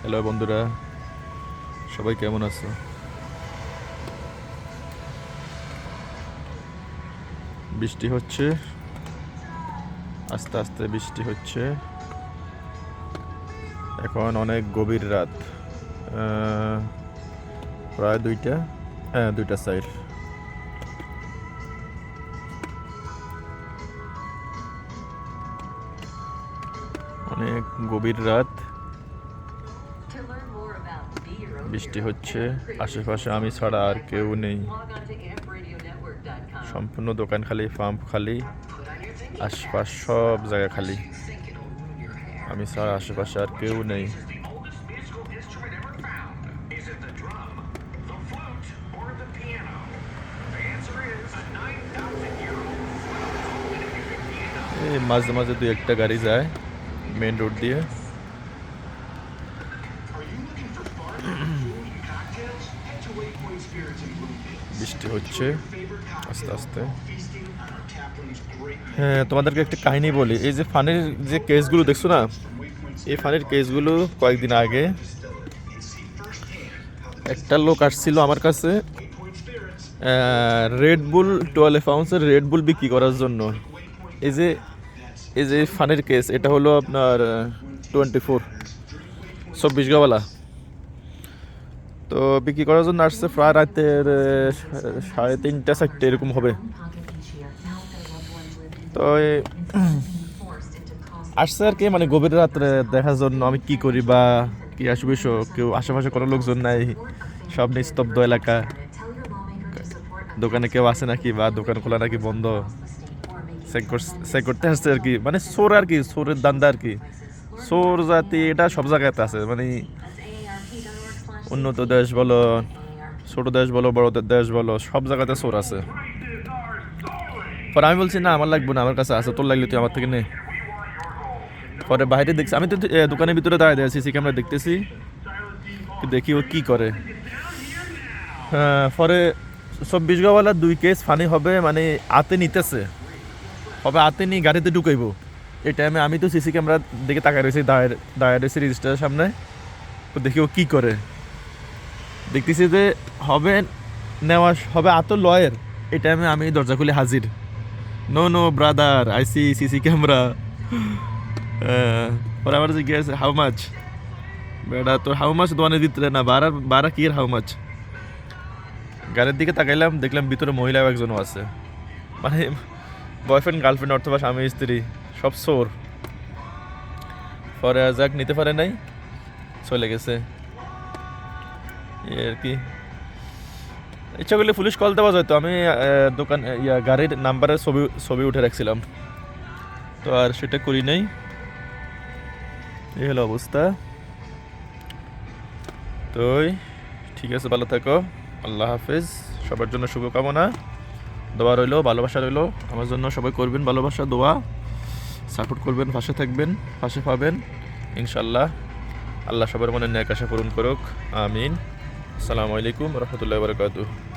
Hello বন্ধুরা, সবাই কেমন আছো? বৃষ্টি হচ্ছে, আস্তে আস্তে বৃষ্টি হচ্ছে। এখন অনেক গভীর রাত। প্রায় দুইটা হ্যাঁ দুইটা সাইড অনেক গভীর রাত। বৃষ্টি হচ্ছে আশেপাশে আমি ছাড়া আর কেউ নেই। সম্পূর্ণ দোকান খালি পাম্প খালি আশপাশ সব জায়গা খালি। আমি ছাড়া আশেপাশে আর কেউ নেই। মাঝে মাঝে দু একটা গাড়ি যায়। মেন রোড দিয়ে. বৃষ্টি হচ্ছে আস্তে আস্তে. হ্যাঁ তোমাদেরকে একটা কাহিনী বলি এই যে ফানের যে কেসগুলো দেখছ না এই ফানের কেসগুলো কয়েকদিন আগে একটা লোক আসছিল আমার কাছে রেড বুল টুয়েলভ আউন্সের রেড বুল বিক্রি করার জন্য এই যে এই যে ফানের কেস এটা হলো আপনার টোয়েন্টি ফোর চব্বিশ গাওয়ালা তো বিক্রি করার জন্য আসছে প্রায় রাতের সাড়ে তিনটা, চারটে, এরকম হবে। তো আসছে আর কি মানে গভীর রাত্রে দেখার জন্য আমি কি করি বা কি আসবে কেউ আশেপাশে কোনো লোকজন নাই, সব নিস্তব্ধ এলাকা। দোকানে কেউ আসে নাকি বা দোকান খোলা নাকি বন্ধ? চেক আসছে আর কি। মানে চোর আর কি চোরের দান্দা আর কি। চোর জাতি এটা সব জায়গাতে আছে। মানে উন্নত দেশ বলো ছোট দেশ বলো বড় দেশ বলো সব জায়গাতে চোর আছে। পরে আমি বলছি না আমার লাগবে না আমার কাছে আছে তোর লাগলে তুই আমার থেকে নে। পরে বাইরে দেখছি আমি তো দোকানের ভিতরে দাঁড়িয়ে দিয়ে সিসি ক্যামেরা দেখতেছি দেখি ও কি করে। হ্যাঁ, পরে চব্বিশ গাওয়ালা দুই কেস ফানি হবে মানে আতে নিতেছে। হবে আতে নিয়ে গাড়িতে ঢুকাইবো। এই টাইমে আমি তো সিসি ক্যামেরা দিকে তাকায় রয়েছি দাঁড়িয়ে দাঁড়িয়ে রয়েছি রেজিস্টারের সামনে। তো দেখি ও কী করে। দেখতেছি যে হবে নেওয়া, হবে আত লয়ের এই টাইমে আমি দরজা খুলে হাজির। No no brother I see CC camera পরে আমার জিজ্ঞেস হাউ মাছ বেটা, তোর হাউ মাছ দোয়ানে দিতে না বারা বারা কি হাউ মাছ গাড়ির দিকে তাকাইলাম, দেখলাম ভিতরে মহিলাও একজনও আছে। মানে বয়ফ্রেন্ড গার্লফ্রেন্ড অথবা স্বামী স্ত্রী সব সোর পরে যাক নিতে পারে নাই চলে গেছে। আর কি? ইচ্ছা করলে পুলিশ কল দেওয়া যেত। আমি আহ, দোকান ইয়া গাড়ির নাম্বারের ছবি ছবি উঠে রাখছিলাম। তো আর সেটা করি নাই। এই হলো অবস্থা। তো ঠিক আছে ভালো থাকো। আল্লাহ হাফেজ। সবার জন্য শুভকামনা। দোয়া রইল, ভালোবাসা রইল। আমার জন্য সবাই করবেন ভালোবাসা, দোয়া। সাপোর্ট করবেন, পাশে থাকবেন, পাশে পাবেন। ইনশাল্লাহ আল্লাহ সবার মনে ন্যাক আশা পূরণ করুক। আমিন। আসসালামু আলাইকুম রহমতুল্লাহ বারকাতুহ।